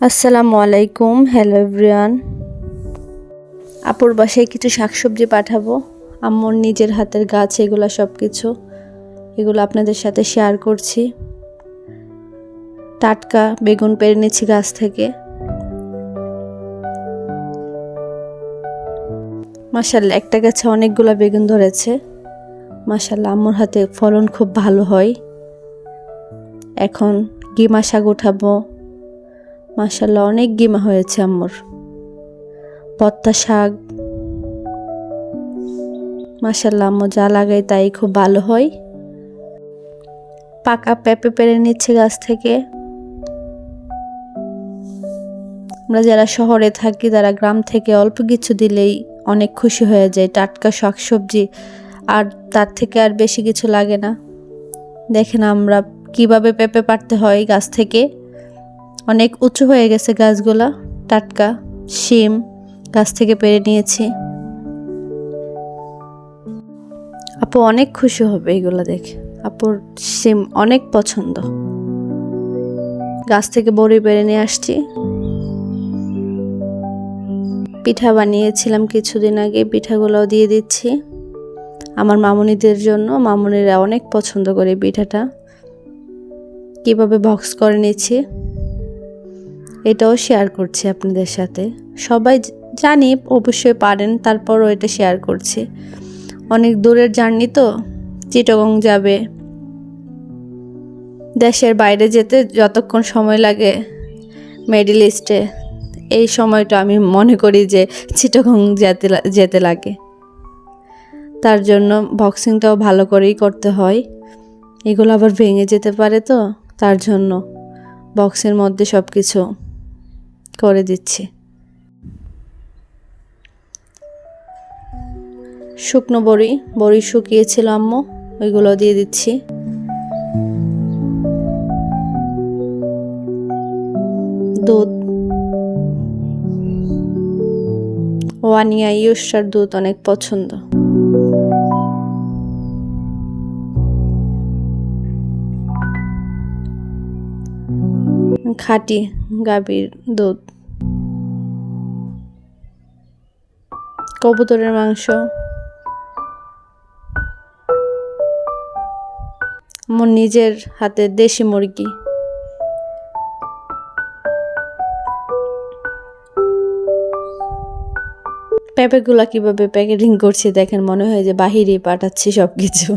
আসসালামু আলাইকুম, hello everyone. আপুর বাসায় কিছু শাকসবজি পাঠাবো। আম্মুর নিজের হাতের গাছ, এগুলো সব কিছু এগুলো আপনাদের সাথে শেয়ার করছি। টাটকা বেগুন পেরে নিচ্ছি গাছ থেকে। মাসাল্লাহ একটা গাছে অনেকগুলো বেগুন ধরেছে। মাসাল্লাহ আম্মুর হাতে ফলন খুব ভালো হয়। এখন গিমা শাক উঠাবো। মাসাল্লাহ অনেক গিমা হয়েছে আম্মুর। পত্তা শাক। মাসাল্লাহ আম্মু যা লাগাই তাই খুব ভালো হয়। পাকা পেঁপে পেরে নিচ্ছে গাছ থেকে। আমরা যারা শহরে থাকি, তারা গ্রাম থেকে অল্প কিছু দিলেই অনেক খুশি হয়ে যায়। টাটকা শাকসবজি, আর তার থেকে আর বেশি কিছু লাগে না। দেখেন আমরা কীভাবে পেঁপে পাড়তে হয় গাছ থেকে। অনেক উঁচু হয়ে গেছে গাছগুলা, টাটকা, শিম, গাছ থেকে পেরে নিয়েছি। আপু অনেক খুশি হবে এগুলো দেখে। আপুর শিম অনেক পছন্দ। গাছ থেকে বড়ি পেরে নিয়ে আসছি। পিঠা বানিয়েছিলাম কিছুদিন আগে, পিঠাগুলোও দিয়ে দিচ্ছি। আমার মামুনিদের জন্য, মামুনিরা অনেক পছন্দ করে পিঠাটা। কীভাবে বক্স করে নিচ্ছি? এটাও শেয়ার করছি আপনাদের সাথে। সবাই জানি, অবশ্যই পারেন, তারপরও এটা শেয়ার করছি। অনেক দূরের জার্নি তো, চিটগং যাবে। দেশের বাইরে যেতে যতক্ষণ সময় লাগে মিডিল ইস্টে এই সময়টা আমি মনে করি যে চিটগং যেতে যেতে লাগে। তার জন্য বক্সিংটাও ভালো করেই করতে হয়। এগুলো আবার ভেঙে যেতে পারে তো, তার জন্য। বক্সের মধ্যে সব কিছু করে দিচ্ছি। শুকনো বড়ি বড়ি শুকিয়েছিল আম্মু, ওইগুলো দিয়ে দিচ্ছি। দুধ। ওয়ানিয়া, ইউসার দুধ অনেক পছন্দ। খাঁটি গাভীর দুধ। কবুতরের মাংস। আমার নিজের হাতের দেশি মুরগি। পেঁপেগুলা কীভাবে প্যাকেটিং করছি দেখেন, মনে হয় যে বাহিরে পাঠাচ্ছি সবকিছু।